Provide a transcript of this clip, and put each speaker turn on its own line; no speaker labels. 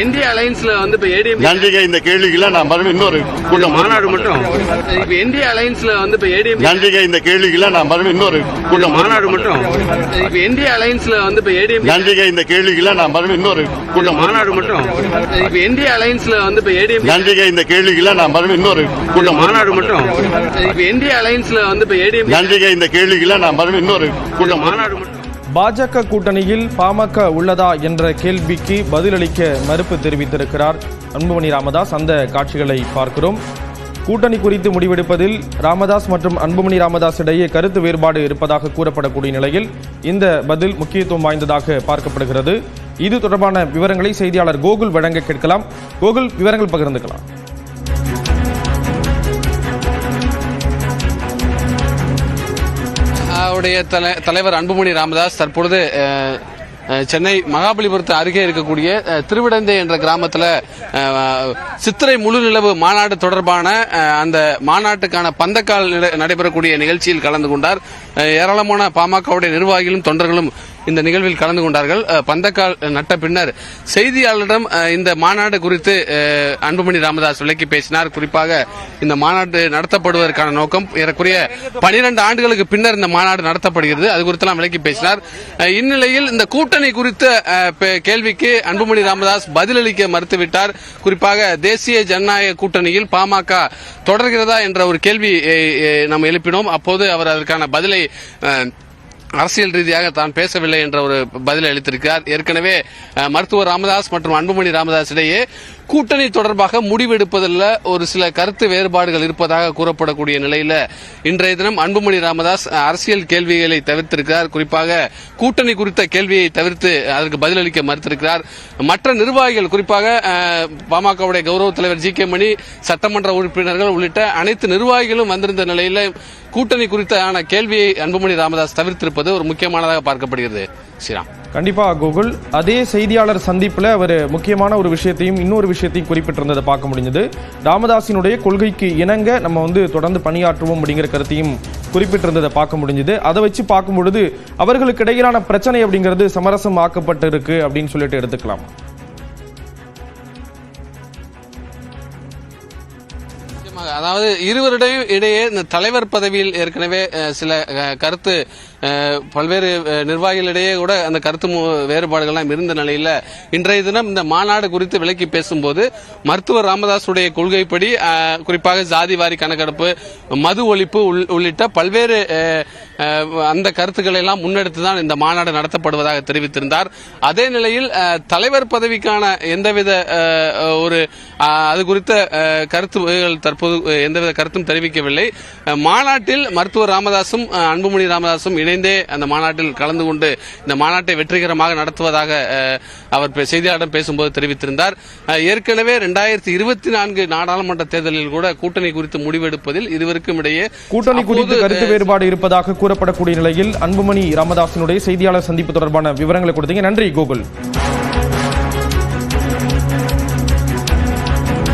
அலைன்ஸ்ல வந்து இப்ப ஏடிஎம்
நன்றிங்க இந்த கேள்விக்கெல்லாம் நான் மறுபடியும் இன்னொரு கூட்டம்
மாநாடு மட்டும். இப்ப என்டிஏ அலைன்ஸ்ல வந்து இப்ப ஏடிஎம்
நன்றிங்க இந்த கேள்விக்கெல்லாம் நான் மறுபடியும் இன்னொரு கூட்டம்
மாநாடு மட்டும். இப்ப என்டிஏ அலைன்ஸ்ல வந்து இப்ப ஏடிஎம்
நன்றிங்க இந்த கேள்விக்கெல்லாம் நான் மறுபடியும் இன்னொரு கூட்டம்
மாநாடு மட்டும். இப்ப என்டிஏ அலைன்ஸ்ல வந்து இப்ப ஏடிஎம்
நன்றிங்க இந்த கேள்விக்கெல்லாம் நான் மறுபடியும் இன்னொரு கூட்டம்
மாநாடு மட்டும். இப்ப என்டிஏ அலைன்ஸ்ல வந்து இப்ப ஏடிஎம்
நன்றிங்க இந்த கேள்விக்கெல்லாம் நான் மறுபடியும் இன்னொரு கூட்டம்
மாநாடு மட்டும்.
பாஜக கூட்டணியில் பாமக உள்ளதா என்ற கேள்விக்கு பதிலளிக்க மறுப்பு தெரிவித்திருக்கிறார். அன்புமணி ராமதாஸ் அந்த காட்சிகளை பார்க்கிறோம். கூட்டணி குறித்து முடிவெடுப்பதில் ராமதாஸ் மற்றும் அன்புமணி ராமதாஸ் இடையே கருத்து வேறுபாடு இருப்பதாக கூறப்படக்கூடிய நிலையில் இந்த பதில் முக்கியத்துவம் வாய்ந்ததாக பார்க்கப்படுகிறது. இது தொடர்பான விவரங்களை செய்தியாளர் கோகுல் வழங்க கேட்கலாம். கோகுல் விவரங்கள் பகிர்ந்துக்கலாம்.
நம்முடைய தலை- தலைவர் அன்புமணி ராமதாஸ் தற்பொழுது சென்னை மகாபலிபுரத்து அருகே இருக்கக்கூடிய திருவிடந்தை என்ற கிராமத்தில் சித்திரை முழு நிலவு மாநாடு தொடர்பான அந்த மாநாட்டுக்கான பந்தக்கால் நடைபெறக்கூடிய நிகழ்ச்சியில் கலந்து கொண்டார். ஏராளமான பாமகவுடைய நிர்வாகிகளும் தொண்டர்களும் இந்த நிகழ்வில் கலந்து கொண்டார்கள். பந்தக்கால் நட்ட பின்னர் செய்தியாளரிடம் இந்த மாநாடு குறித்து அன்புமணி ராமதாஸ் விளக்கி பேசினார். குறிப்பாக இந்த மாநாடு நடத்தப்படுவதற்கான நோக்கம் ஏறக்குறைய பனிரெண்டு ஆண்டுகளுக்கு பின்னர் இந்த மாநாடு நடத்தப்படுகிறது. அது குறித்தெல்லாம் விளக்கி பேசினார். இந்நிலையில் இந்த கூட்டணி குறித்த பே- கேள்விக்கு அன்புமணி ராமதாஸ் பதிலளிக்க மறுத்துவிட்டார். குறிப்பாக தேசிய ஜனநாயக கூட்டணியில் பாமக தொடர்கிறதா என்ற ஒரு கேள்வி நாம் எழுப்பினோம். அப்போது அவர் அதற்கான பதிலை அரசியல் ரீதியாக தான் பேசவில்லை என்ற ஒரு பதிலை அளித்திருக்கிறார். ஏற்கனவே மருத்துவர் ராமதாஸ் மற்றும் அன்புமணி ராமதாஸ் இடையே கூட்டணி தொடர்பாக முடிவெடுப்பதில் ஒரு சில கருத்து வேறுபாடுகள் இருப்பதாக கூறப்படக்கூடிய நிலையில இன்றைய தினம் அன்புமணி ராமதாஸ் அரசியல் கேள்விகளை தவிர்த்திருக்கிறார். குறிப்பாக கூட்டணி குறித்த கேள்வியை தவிர்த்து அதற்கு பதிலளிக்க மறுத்திருக்கிறார். மற்ற நிர்வாகிகள் குறிப்பாக பாமகவுடைய கௌரவ தலைவர் ஜி கே மணி சட்டமன்ற உறுப்பினர்கள் உள்ளிட்ட அனைத்து நிர்வாகிகளும் வந்திருந்த நிலையில கூட்டணி குறித்தான கேள்வியை அன்புமணி ராமதாஸ் தவிர்த்திருப்பது ஒரு முக்கியமானதாக பார்க்கப்படுகிறது. ஸ்ரீராம்.
கண்டிப்பா கூகுள். அதே செய்தியாளர் சந்திப்புல அவர் முக்கியமான ஒரு விஷயத்தையும் இன்னொரு விஷயத்தையும் குறிப்பிட்டிருந்ததை பார்க்க முடிஞ்சது. ராமதாசினுடைய கொள்கைக்கு இணங்க நம்ம வந்து தொடர்ந்து பணியாற்றுவோம் அப்படிங்கிற கருத்தையும் குறிப்பிட்டிருந்ததை பார்க்க முடிஞ்சது. அதை வச்சு பார்க்கும் பொழுது அவர்களுக்கு இடையிலான பிரச்சனை அப்படிங்கிறது சமரசம் ஆக்கப்பட்டிருக்கு அப்படின்னு சொல்லிட்டு எடுத்துக்கலாம்.
நிச்சயமாக. அதாவது இருவரிடையும் இடையே இந்த தலைவர் பதவியில் ஏற்கனவே சில கருத்து பல்வேறு நிர்வாகிகளிடையே கூட அந்த கருத்து மு- வேறுபாடுகள்லாம் இருந்த நிலையில் இன்றைய தினம் இந்த மாநாடு குறித்து விலக்கி பேசும்போது மருத்துவர் ராமதாசுடைய கொள்கைப்படி குறிப்பாக ஜாதி வாரி கணக்கெடுப்பு மது ஒழிப்பு உள்- உள்ளிட்ட பல்வேறு அந்த கருத்துக்களை எல்லாம் முன்னெடுத்து தான் இந்த மாநாடு நடத்தப்படுவதாக தெரிவித்திருந்தார் அதே நிலையில் தலைவர் பதவிக்கான எந்தவித ஒரு அது குறித்த கருத்துகள் தற்போது அஹ், எந்தவித கருத்தும் தெரிவிக்கவில்லை. மாநாட்டில் மருத்துவர் ராமதாசும் அன்புமணி ராமதாசும் இணைந்தே அந்த மாநாட்டில் கலந்து கொண்டு இந்த மாநாட்டை வெற்றிகரமாக நடத்துவதாக அவர் செய்தியாளரிடம் பேசும்போது தெரிவித்திருந்தார். ஏற்கனவே இரண்டாயிரத்தி இருபத்தி நான்கு நாடாளுமன்ற தேர்தலில் கூட கூட்டணி குறித்து முடிவெடுப்பதில் இருவருக்கும் இடையே
கூட்டணி குறித்து கருத்து வேறுபாடு இருப்பதாக கூறப்படக்கூடிய நிலையில் அன்புமணி ராமதாசினுடைய செய்தியாளர் சந்திப்பு தொடர்பான விவரங்களை கொடுத்தீங்க. நன்றி கூகுள்